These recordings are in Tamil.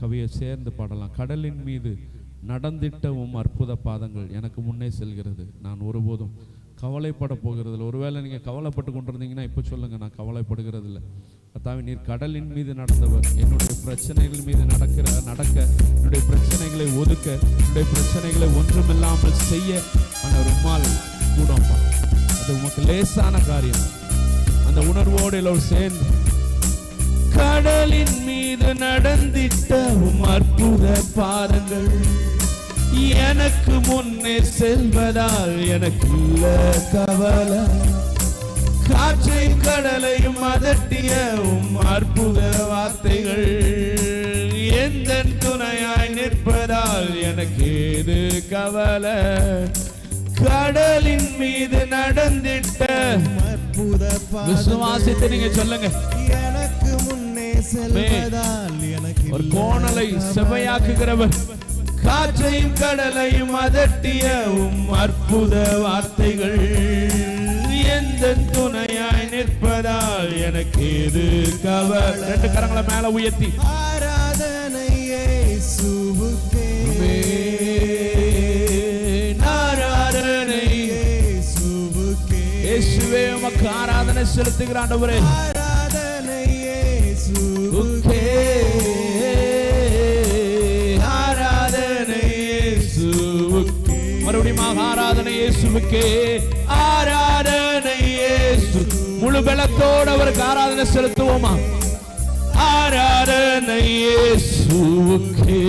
கவியை சேர்ந்து பாடலாம். கடலின் மீது நடந்திட்ட உம் அற்புத பாதங்கள் எனக்கு முன்னே செல்கிறது. நான் ஒருபோதும் கவலைப்பட போகிறதில்ல. ஒருவேளை நீங்கள் கவலைப்பட்டு கொண்டிருந்தீங்கன்னா இப்போ சொல்லுங்கள் நான் கவலைப்படுகிறது இல்லை கர்த்தாவே நீர் கடலின் மீது நடந்தவர் என்னுடைய பிரச்சனைகள் மீது நடக்கிற நடக்க என்னுடைய பிரச்சனைகளை ஒதுக்க என்னுடைய பிரச்சனைகளை ஒன்றுமில்லாமல் செய்ய அந்த உம்மால் கூட அது உமக்கு லேசான காரியம். அந்த உணர்வோடு எல்லோரும் சேர்ந்து கடலின் மீது நடந்திட்ட அற்புத பாதங்கள். எனக்கு முன்னே செல்வதால் எனக்கு கவலை. காற்றை கடலையும் அதட்டிய உம் அற்புத வார்த்தைகள். எந்த துணையாய் நிற்பதால் எனக்கு ஏது கவலை. கடலின் மீது நடந்திட்ட அற்புத விசுவாசித்து நீங்க சொல்லுங்க. எனக்கு முன்னே செல்வதால் எனக்கு ஒரு கோணலை செவையாக்குகிறவர் காற்றையும் கடலையும் அதட்டிய உம் அற்புத வார்த்தைகள். எந்த துணையாய் நிற்பதால் எனக்கு இது கவலை? ரெண்டு கரங்களை மேல உயர்த்தி. ஆராதனை இயேசுவுக்கே. ஆராதனை இயேசுவுக்கே. இயேசுவே உமக்கு ஆராதனை செலுத்துகிற இயேசுவுக்கே ஆராதனை இயேசு. முழு பலத்தோடு அவருக்கு ஆராதனை செலுத்துவோமா? ஆராதனை இயேசுவுக்கே.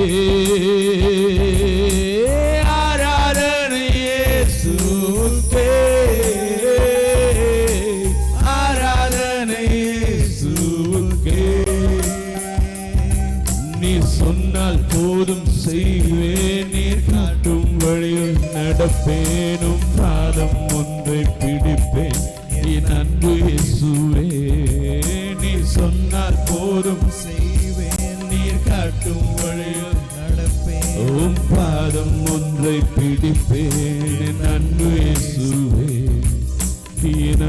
ஆராதனை இயேசுவுக்கே. ஆராதனை இயேசுவுக்கே. நீ சொன்னால் போதும் செய்வேன் நீர் காட்டும் வழியில் நடப்பேனும் பாதம் ஒன்றை பிடிப்பேன். என் அன்பு இயேசுவே நீ சொன்னார் போதும். செய்வேன் நீர் காட்டும் வழியில் நடப்பேன். உம் பாதம் ஒன்றை பிடிப்பேன். என் அன்பு இயேசுவே என்